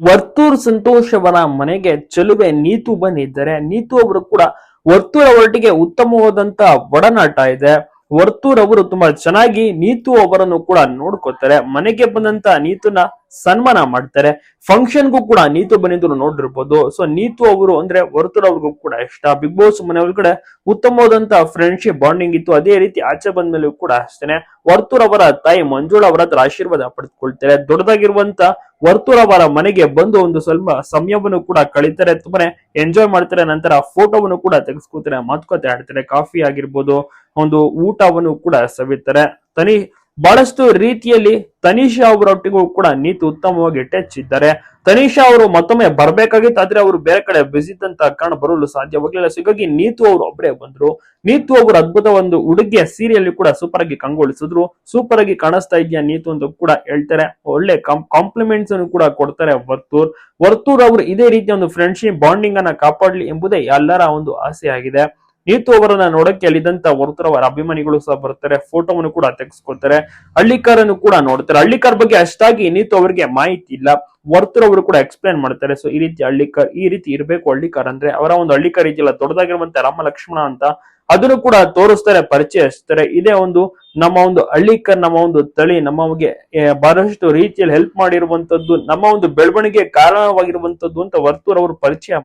ವರ್ತೂರ್ ಸಂತೋಷ್ ಅವರ ಮನೆಗೆ ಚೆಲುವೆ ನೀತು ಬಂದಿದ್ದಾರೆ ನೀತು ಅವರು ಕೂಡ ವರ್ತೂರ್ ಅವರೊಟ್ಟಿಗೆ ಉತ್ತಮವಾದಂತ ಒಡನಾಟ ಇದೆ. ವರ್ತೂರ್ ಅವರು ತುಂಬಾ ಚೆನ್ನಾಗಿ ನೀತು ಅವರನ್ನು ಕೂಡ ನೋಡ್ಕೋತಾರೆ ಮನೆಗೆ ಬಂದಂತ ನೀತುನ ಸನ್ಮಾನ ಮಾಡ್ತಾರೆ. ಫಂಕ್ಷನ್ಗೂ ಕೂಡ ನೀತು ಬಂದಿದ್ರು ನೋಡಿರ್ಬೋದು. ಸೊ ನೀತು ಅವರು ಅಂದ್ರೆ ವರ್ತೂರ್ ಅವ್ರಿಗೂ ಕೂಡ ಇಷ್ಟ. ಬಿಗ್ ಬಾಸ್ ಮನೆ ಒಳಗಡೆ ಉತ್ತಮವಾದಂತ ಫ್ರೆಂಡ್ಶಿಪ್ ಬಾಂಡಿಂಗ್ ಇತ್ತು. ಅದೇ ರೀತಿ ಆಚೆ ಬಂದ್ಮೇಲೂ ಕೂಡ ಅಷ್ಟೇನೆ. ವರ್ತೂರ್ ಅವರ ತಾಯಿ ಮಂಜುಳ ಅವರ ಹತ್ರ ಆಶೀರ್ವಾದ ಪಡೆದುಕೊಳ್ತಾರೆ. ದೊಡ್ಡದಾಗಿರುವಂತ ವರ್ತೂರ್ ಅವರ ಮನೆಗೆ ಬಂದು ಒಂದು ಸ್ವಲ್ಪ ಸಮಯವನ್ನು ಕೂಡ ಕಳೀತಾರೆ. ತುಂಬಾನೇ ಎಂಜಾಯ್ ಮಾಡ್ತಾರೆ. ನಂತರ ಫೋಟೋವನ್ನು ಕೂಡ ತೆಗೆಸ್ಕೊತಾರೆ ಮಾತುಕತೆ ಆಡ್ತಾರೆ. ಕಾಫಿ ಆಗಿರ್ಬೋದು. ಒಂದು ಊಟವನ್ನು ಕೂಡ ಸವಿತಾರೆ ತನಿ ಬಹಳಷ್ಟು ರೀತಿಯಲ್ಲಿ ತನಿಷಾ ಅವರೊಟ್ಟಿಗೂ ಕೂಡ ನೀತು ಉತ್ತಮವಾಗಿ ಟಚ್ ಇದ್ದಾರೆ. ತನಿಷಾ ಅವರು ಮತ್ತೊಮ್ಮೆ ಬರ್ಬೇಕಾಗಿತ್ತು, ಆದ್ರೆ ಅವರು ಬೇರೆ ಕಡೆ ಬಿಸಿ ಅಂತ ಕಾರಣ ಬರಲು ಸಾಧ್ಯವಾಗಲಿಲ್ಲ. ಸಿಗಾಗಿ ನೀತು ಅವರು ಒಬ್ಬರೇ ಬಂದ್ರು. ನೀತು ಅವರು ಅದ್ಭುತ ಒಂದು ಉಡುಗೆ ಸೀರಿಯಲ್ ಕೂಡ ಸೂಪರ್ ಆಗಿ ಕಂಗೊಳಿಸಿದ್ರು. ಸೂಪರ್ ಆಗಿ ಕಾಣಿಸ್ತಾ ಇದೆಯಾ ನೀತು ಅಂತ ಕೂಡ ಹೇಳ್ತಾರೆ. ಒಳ್ಳೆ ಕಾಂಪ್ಲಿಮೆಂಟ್ಸ್ ಅನ್ನು ಕೂಡ ಕೊಡ್ತಾರೆ ವರ್ತೂರ್. ವರ್ತೂರ್ ಅವರು ಇದೇ ರೀತಿಯ ಒಂದು ಫ್ರೆಂಡ್ಶಿಪ್ ಬಾಂಡಿಂಗ್ ಅನ್ನ ಕಾಪಾಡ್ಲಿ ಎಂಬುದೇ ಎಲ್ಲರ ಒಂದು ಆಸೆ ಆಗಿದೆ ನೀತು ಅವರನ್ನ ನೋಡಕ್ಕೆ ಅಲ್ಲಿದ್ದಂತ ವರ್ತೂರ್ ಅವರ ಅಭಿಮಾನಿಗಳು ಸಹ ಬರ್ತಾರೆ ಫೋಟೋವನ್ನು ಕೂಡ ತೆಗೆಸ್ಕೊಳ್ತಾರೆ ಹಳ್ಳಿಕಾರನ್ನು ಕೂಡ ನೋಡ್ತಾರೆ. ಹಳ್ಳಿಕಾರ್ ಬಗ್ಗೆ ಅಷ್ಟಾಗಿ ನೀತು ಅವರಿಗೆ ಮಾಹಿತಿ ಇಲ್ಲ. ವರ್ತೂರ್ ಕೂಡ ಎಕ್ಸ್ಪ್ಲೈನ್ ಮಾಡ್ತಾರೆ. ಸೊ ಈ ರೀತಿ ಹಳ್ಳಿಕಾರ್ ಈ ರೀತಿ ಇರಬೇಕು ಹಳ್ಳಿಕಾರ್ ಅಂದ್ರೆ ಅವರ ಒಂದು ಹಳ್ಳಿಕಾರ್ ಇದೆಯಲ್ಲ ದೊಡ್ಡದಾಗಿರುವಂತ ರಾಮ ಲಕ್ಷ್ಮಣ ಅಂತ ಅದನ್ನು ಕೂಡ ತೋರಿಸ್ತಾರೆ ಪರಿಚಯಿಸ್ತಾರೆ ಇದೇ ಒಂದು ನಮ್ಮ ಒಂದು ಹಳ್ಳಿಕರ್ ನಮ್ಮ ಒಂದು ತಳಿ ನಮಗೆ ಏ, ಬಹಳಷ್ಟು ರೀತಿಯಲ್ಲಿ ಹೆಲ್ಪ್ ಮಾಡಿರುವಂತದ್ದು ನಮ್ಮ ಒಂದು ಬೆಳವಣಿಗೆ ಕಾರಣವಾಗಿರುವಂತದ್ದು ಅಂತ ವರ್ತೂರ್ ಅವರು ಪರಿಚಯ